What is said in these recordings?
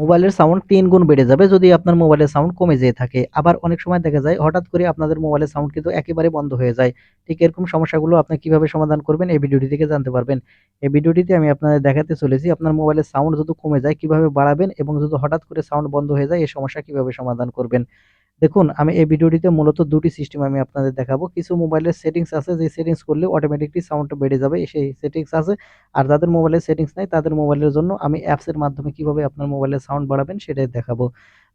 মোবাইলের সাউন্ড তিন গুণ বেড়ে যাবে যদি আপনার মোবাইলের সাউন্ড কমে যেয়ে থাকে। আবার অনেক সময় দেখা যায়, হঠাৎ করে আপনাদের মোবাইলের সাউন্ড কিন্তু একেবারে বন্ধ হয়ে যায়। ঠিক এরকম সমস্যাগুলো আপনি কীভাবে সমাধান করবেন এই ভিডিওটি থেকে জানতে পারবেন। এই ভিডিওটিতে আমি আপনাদের দেখাতে চলেছি, আপনার মোবাইলের সাউন্ড যদি কমে যায় কীভাবে বাড়াবেন এবং যদি হঠাৎ করে সাউন্ড বন্ধ হয়ে যায়, এই সমস্যা কীভাবে সমাধান করবেন। দেখুন, আমি এই ভিডিওটিতে মূলত ২ টি সিস্টেম আমি আপনাদের দেখাবো। কিছু মোবাইলের সেটিংস আছে, যে সেটিংস করলে অটোমেটিকলি সাউন্ডটা বেড়ে যাবে সেই সেটিংস আছে। আর যাদের মোবাইলের সেটিংস নাই, তাদের মোবাইলের জন্য আমি অ্যাপসের মাধ্যমে কীভাবে আপনার মোবাইলের সাউন্ড বাড়াবেন সেটাই দেখাবো।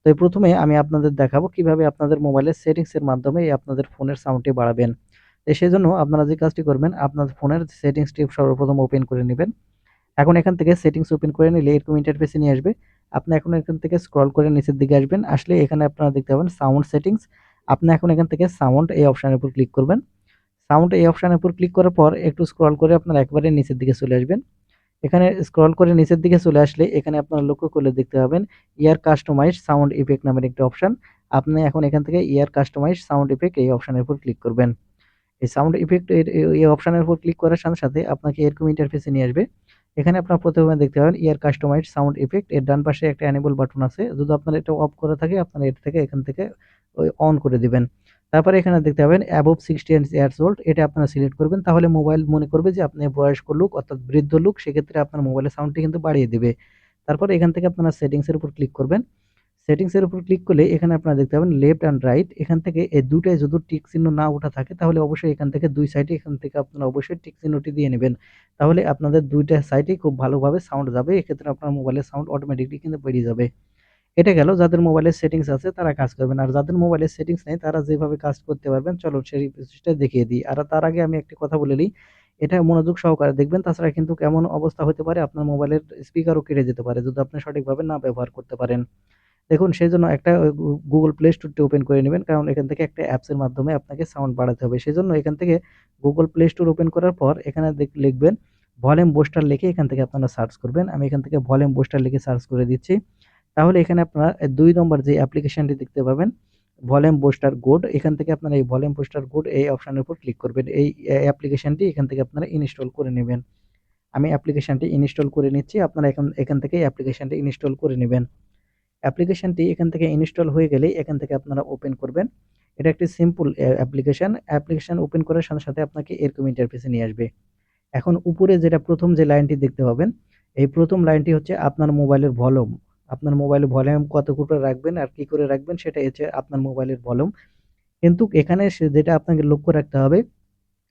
তো এই প্রথমে আমি আপনাদের দেখাবো কীভাবে আপনাদের মোবাইলের সেটিংসের মাধ্যমে আপনাদের ফোনের সাউন্ডটি বাড়াবেন। তো সেজন্য আপনারা যে কাজটি করবেন, আপনার ফোনের সেটিংসটি সর্বপ্রথম ওপেন করে নেবেন এখন এখান থেকে সেটিংস ওপেন করে নিলে এরকম ইন্টারফেসে নিয়ে আসবে। আপনি এখন এখান থেকে স্ক্রল করে নিচের দিকে আসবেন। আসলে এখানে আপনারা দেখতে পাবেন সাউন্ড সেটিংস। আপনি এখন এখান থেকে সাউন্ড এই অপশানের উপর ক্লিক করবেন। সাউন্ড এই অপশনের উপর ক্লিক করার পর একটু স্ক্রল করে আপনারা একবারে নিচের দিকে চলে আসবেন। এখানে স্ক্রল করে নিচের দিকে চলে আসলে এখানে আপনারা লক্ষ্য করলে দেখতে পাবেন ইয়ার কাস্টমাইজ সাউন্ড ইফেক্ট নামের একটি অপশন। আপনি এখন এখান থেকে ইয়ার কাস্টমাইজ সাউন্ড ইফেক্ট এই অপশানের উপর ক্লিক করবেন। এই সাউন্ড ইফেক্ট এই অপশনের উপর ক্লিক করার সাথে, সাথে আপনাকে এরকম ইন্টারফেসে নিয়ে আসবে। এখানে আপনার প্রথমে দেখতে পাবেন ইয়ার কাস্টমাইজ সাউন্ড ইফেক্ট এর ডান পাশে একটা এনেবল বাটন আছে। যদি আপনার এটা অফ করা থাকে, আপনারা এটা থেকে এখান থেকে ওই অন করে দিবেন। তারপরে এখানে দেখতে পাবেন অ্যাবভ 60 ইয়ার্স ওল্ড এটা আপনারা সিলেক্ট করবেন। তাহলে মোবাইল মনে করবে যে আপনি বয়স্ক লোক, অর্থাৎ বৃদ্ধ লোক, সেক্ষেত্রে আপনার মোবাইলের সাউন্ডটি কিন্তু বাড়িয়ে দিবে। তারপর এখান থেকে আপনারা সেটিংসের উপর ক্লিক করবেন। সেটিংস এর উপর ক্লিক করলে এখানে আপনারা দেখতে পাবেন লেফট অ্যান্ড রাইট এখান থেকে এই দুটাই যদি টিক চিহ্ন না ওঠা থাকে তাহলে অবশ্যই এখান থেকে দুই সাইডে এখান থেকে আপনারা অবশ্যই টিক চিহ্নটি দিয়ে নেবেন। তাহলে আপনাদের দুইটা সাইডে খুব ভালোভাবে সাউন্ড যাবে। এক্ষেত্রে আপনার মোবাইলের সাউন্ড অটোমেটিকলি কিন্তু বেড়ে যাবে। এটা গেল যাদের মোবাইলের সেটিংস আছে তারা কাজ করবেন। আর যাদের মোবাইলের সেটিংস নেই তারা যেভাবে কাজ করতে পারবেন চলো সেই প্রসেসটা দেখিয়ে দিই। আর তার আগে আমি একটি কথা বলে নিই, এটা মনোযোগ সহকারে দেখবেন তাছাড়া কিন্তু কেমন অবস্থা হতে পারে আপনার মোবাইলের স্পিকারও কেটে যেতে পারে যদি আপনি সঠিকভাবে না ব্যবহার করতে পারেন। দেখুন সেই জন্য একটা গুগল প্লে স্টোরটি ওপেন করে নেবেন কারণ এখান থেকে একটা অ্যাপসের মাধ্যমে আপনাকে সাউন্ড বাড়াতে হবে। সেজন্য এখান থেকে গুগল প্লে স্টোর ওপেন করার পর এখানে লিখবেন ভলিউম বোস্টার লিখে এখান থেকে আপনারা সার্চ করবেন। আমি এখান থেকে ভলিউম বোস্টার লিখে সার্চ করে দিচ্ছি। তাহলে এখানে আপনারা দুই নম্বর যে অ্যাপ্লিকেশনটি দেখতে পাবেন ভলিউম বোস্টার গোড এখান থেকে আপনারা এই ভলিউম বোস্টার গোড এই অপশনের উপর ক্লিক করবেন। এই অ্যাপ্লিকেশনটি এখান থেকে আপনারা ইনস্টল করে নেবেন। আমি অ্যাপ্লিকেশনটি ইনস্টল করে নিচ্ছি। আপনারা এখান এখান থেকে অ্যাপ্লিকেশনটি ইনস্টল করে নেবেন। অ্যাপ্লিকেশনটি এখান থেকে ইনস্টল হয়ে গেলেই এখান থেকে আপনারা ওপেন করবেন। এটা একটি সিম্পল অ্যাপ্লিকেশন। অ্যাপ্লিকেশন ওপেন করার সাথে, সাথে আপনাকে এরকম ইন্টারফেসে নিয়ে আসবে। এখন উপরে যেটা ১ম যে লাইনটি দেখতে পাবেন, এই ১ম লাইনটি হচ্ছে আপনার মোবাইলের ভলিউম। আপনার মোবাইলের ভলিউম কত করে রাখবেন আর কি করে রাখবেন সেটা হচ্ছে আপনার মোবাইলের ভলিউম। কিন্তু এখানে যেটা আপনাকে লক্ষ্য রাখতে হবে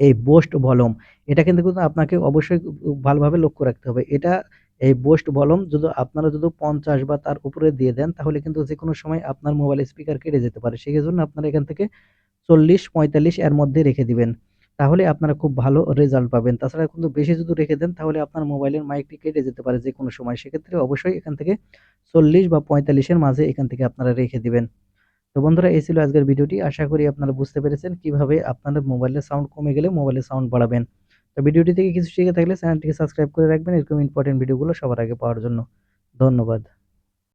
এই বোস্ট ভলিউম এটা কিন্তু আপনাকে অবশ্যই ভালোভাবে লক্ষ্য রাখতে হবে। এটা এই বুস্ট ভলিউম যদি আপনারা যদি ৫০ বা তার উপরে দিয়ে দেন, তাহলে কিন্তু যে কোনো সময় আপনার মোবাইলের স্পিকার কেটে যেতে পারে। সেজন্য আপনারা এখান থেকে ৪০-৪৫ এর মধ্যে রেখে দিবেন। তাহলে আপনারা খুব ভালো রেজাল্ট পাবেন। তাছাড়া কিন্তু বেশি যদি রেখে দেন, তাহলে আপনার মোবাইলের মাইকটি কেটে যেতে পারে যে কোনো সময়। সেক্ষেত্রে অবশ্যই এখান থেকে ৪০ বা পঁয়তাল্লিশের মাঝে এখান থেকে আপনারা রেখে দিবেন। তো বন্ধুরা, এই ছিল আজকের ভিডিওটি। আশা করি আপনারা বুঝতে পেরেছেন কীভাবে আপনাদের মোবাইলের সাউন্ড কমে গেলে মোবাইলের সাউন্ড বাড়াবেন। তো ভিডিওটি থেকে কিছু শিখে থাকলে চ্যানেলটিকে সাবস্ক্রাইব করে রাখবেন এরকম ইম্পর্টেন্ট ভিডিওগুলো সবার আগে পাওয়ার জন্য। ধন্যবাদ।